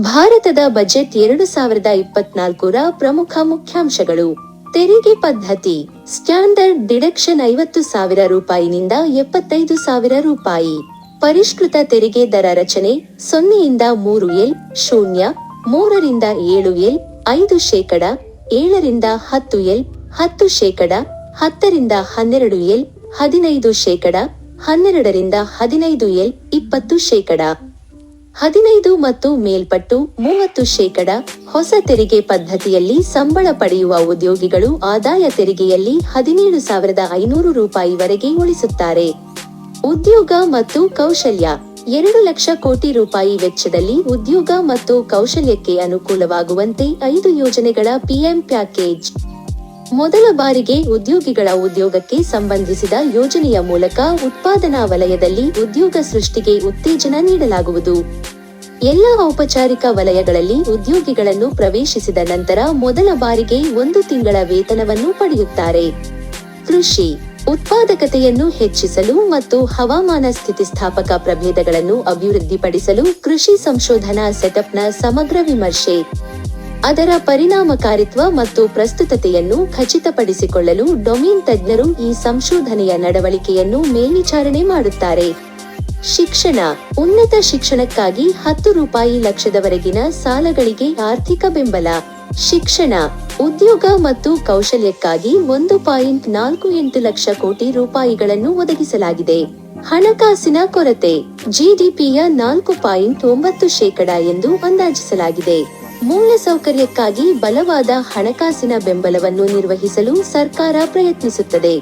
ಭಾರತದ ಬಜೆಟ್ ಎರಡು ಸಾವಿರದ ಇಪ್ಪತ್ನಾಲ್ಕರ ಪ್ರಮುಖ ಮುಖ್ಯಾಂಶಗಳು. ತೆರಿಗೆ ಪದ್ಧತಿ. ಸ್ಟ್ಯಾಂಡರ್ಡ್ ಡಿಡಕ್ಷನ್ ಐವತ್ತು ಸಾವಿರ ರೂಪಾಯಿನಿಂದ ಎಪ್ಪತ್ತೈದು ಸಾವಿರ ರೂಪಾಯಿ. ಪರಿಷ್ಕೃತ ತೆರಿಗೆ ದರ ರಚನೆ ಸೊನ್ನೆಯಿಂದ ಮೂರು ಎಲ್, ಶೂನ್ಯ, ಮೂರರಿಂದ ಏಳು ಎಲ್, ಐದು ಶೇಕಡ, ಏಳರಿಂದ ಹತ್ತು ಎಲ್, ಹತ್ತು ಶೇಕಡ, ಹತ್ತರಿಂದ ಹನ್ನೆರಡು ಎಲ್, ಹದಿನೈದು ಶೇಕಡ, ಹನ್ನೆರಡರಿಂದ ಹದಿನೈದು ಎಲ್, ಇಪ್ಪತ್ತು ಶೇಕಡ. ಹದಿನೈದು ಮತ್ತು ಮೇಲ್ಪಟ್ಟು ಮೂವತ್ತು ಶೇಕಡ ಹೊಸ ತೆರಿಗೆ ಪದ್ಧತಿಯಲ್ಲಿ ಸಂಬಳ ಪಡೆಯುವ ಉದ್ಯೋಗಿಗಳು ಆದಾಯ ತೆರಿಗೆಯಲ್ಲಿ ಹದಿನೇಳು ಸಾವಿರದ ಐನೂರು ರೂಪಾಯಿವರೆಗೆ ಉಳಿಸುತ್ತಾರೆ. ಉದ್ಯೋಗ ಮತ್ತು ಕೌಶಲ್ಯ. ಎರಡು ಲಕ್ಷ ಕೋಟಿ ರೂಪಾಯಿ ವೆಚ್ಚದಲ್ಲಿ ಉದ್ಯೋಗ ಮತ್ತು ಕೌಶಲ್ಯಕ್ಕೆ ಅನುಕೂಲವಾಗುವಂತೆ ಐದು ಯೋಜನೆಗಳ ಪಿಎಂ ಪ್ಯಾಕೇಜ್. ಮೊದಲ ಬಾರಿಗೆ ಉದ್ಯೋಗಿಗಳ ಉದ್ಯೋಗಕ್ಕೆ ಸಂಬಂಧಿಸಿದ ಯೋಜನೆಯ ಮೂಲಕ ಉತ್ಪಾದನಾ ವಲಯದಲ್ಲಿ ಉದ್ಯೋಗ ಸೃಷ್ಟಿಗೆ ಉತ್ತೇಜನ ನೀಡಲಾಗುವುದು. ಎಲ್ಲ ಔಪಚಾರಿಕ ವಲಯಗಳಲ್ಲಿ ಉದ್ಯೋಗಿಗಳನ್ನು ಪ್ರವೇಶಿಸಿದ ನಂತರ ಮೊದಲ ಬಾರಿಗೆ ಒಂದು ತಿಂಗಳ ವೇತನವನ್ನು ಪಡೆಯುತ್ತಾರೆ. ಕೃಷಿ, ಉತ್ಪಾದಕತೆಯನ್ನು ಹೆಚ್ಚಿಸಲು ಮತ್ತು ಹವಾಮಾನ ಸ್ಥಿತಿಸ್ಥಾಪಕ ಪ್ರಭೇದಗಳನ್ನು ಅಭಿವೃದ್ಧಿಪಡಿಸಲು ಕೃಷಿ ಸಂಶೋಧನಾ ಸೆಟಪ್ನ ಸಮಗ್ರ ವಿಮರ್ಶೆ. ಅದರ ಪರಿಣಾಮಕಾರಿತ್ವ ಮತ್ತು ಪ್ರಸ್ತುತತೆಯನ್ನು ಖಚಿತಪಡಿಸಿಕೊಳ್ಳಲು ಡೊಮೇನ್ ತಜ್ಞರು ಈ ಸಂಶೋಧನೆಯ ನಡವಳಿಕೆಯನ್ನು ಮೇಲ್ವಿಚಾರಣೆ ಮಾಡುತ್ತಾರೆ. ಶಿಕ್ಷಣ, ಉನ್ನತ ಶಿಕ್ಷಣಕ್ಕಾಗಿ ಹತ್ತು ರೂಪಾಯಿ ಲಕ್ಷದವರೆಗಿನ ಸಾಲಗಳಿಗೆ ಆರ್ಥಿಕ ಬೆಂಬಲ. ಶಿಕ್ಷಣ, ಉದ್ಯೋಗ ಮತ್ತು ಕೌಶಲ್ಯಕ್ಕಾಗಿ ಒಂದು ಪಾಯಿಂಟ್ ನಾಲ್ಕು ಎಂಟು ಲಕ್ಷ ಕೋಟಿ ರೂಪಾಯಿಗಳನ್ನು ಒದಗಿಸಲಾಗಿದೆ. ಹಣಕಾಸಿನ ಕೊರತೆ, ಜಿಡಿಪಿಯ ನಾಲ್ಕು ಪಾಯಿಂಟ್ ಒಂಬತ್ತು ಶೇಕಡ ಎಂದು ಅಂದಾಜಿಸಲಾಗಿದೆ. ಮೂಲಸೌಕರ್ಯಕ್ಕಾಗಿ ಬಲವಾದ ಹಣಕಾಸಿನ ಬೆಂಬಲವನ್ನು ನಿರ್ವಹಿಸಲು ಸರ್ಕಾರ ಪ್ರಯತ್ನಿಸುತ್ತದೆ.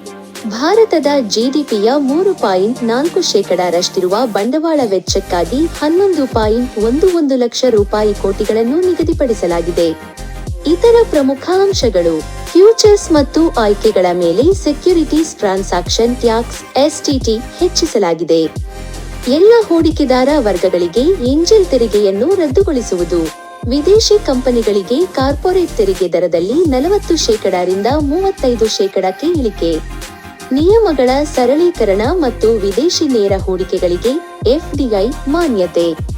ಭಾರತದ ಜಿಡಿಪಿಯ ಮೂರು ಪಾಯಿಂಟ್ ನಾಲ್ಕು ಶೇಕಡರಷ್ಟಿರುವ ಬಂಡವಾಳ ವೆಚ್ಚಕ್ಕಾಗಿ ಹನ್ನೊಂದು ಪಾಯಿಂಟ್ ಒಂದು ಒಂದು ಲಕ್ಷ ರೂಪಾಯಿ ಕೋಟಿಗಳನ್ನು ನಿಗದಿಪಡಿಸಲಾಗಿದೆ. ಇತರ ಪ್ರಮುಖ ಅಂಶಗಳು, ಫ್ಯೂಚರ್ಸ್ ಮತ್ತು ಆಯ್ಕೆಗಳ ಮೇಲೆ ಸೆಕ್ಯುರಿಟೀಸ್ ಟ್ರಾನ್ಸಾಕ್ಷನ್ ಟ್ಯಾಕ್ಸ್ ಎಸ್ಟಿಟಿ ಹೆಚ್ಚಿಸಲಾಗಿದೆ. ಎಲ್ಲ ಹೂಡಿಕೆದಾರ ವರ್ಗಗಳಿಗೆ ಏಂಜಲ್ ತೆರಿಗೆಯನ್ನು ರದ್ದುಗೊಳಿಸುವುದು. ವಿದೇಶಿ ಕಂಪನಿಗಳಿಗೆ ಕಾರ್ಪೊರೇಟ್ ತೆರಿಗೆ ದರದಲ್ಲಿ ನಲವತ್ತು ಶೇಕಡರಿಂದ ಮೂವತ್ತೈದು ಶೇಕಡಕ್ಕೆ ಇಳಿಕೆ. ನಿಯಮಗಳ ಸರಳೀಕರಣ ಮತ್ತು ವಿದೇಶಿ ನೇರ ಹೂಡಿಕೆಗಳಿಗೆ ಎಫ್ಡಿಐ ಮಾನ್ಯತೆ.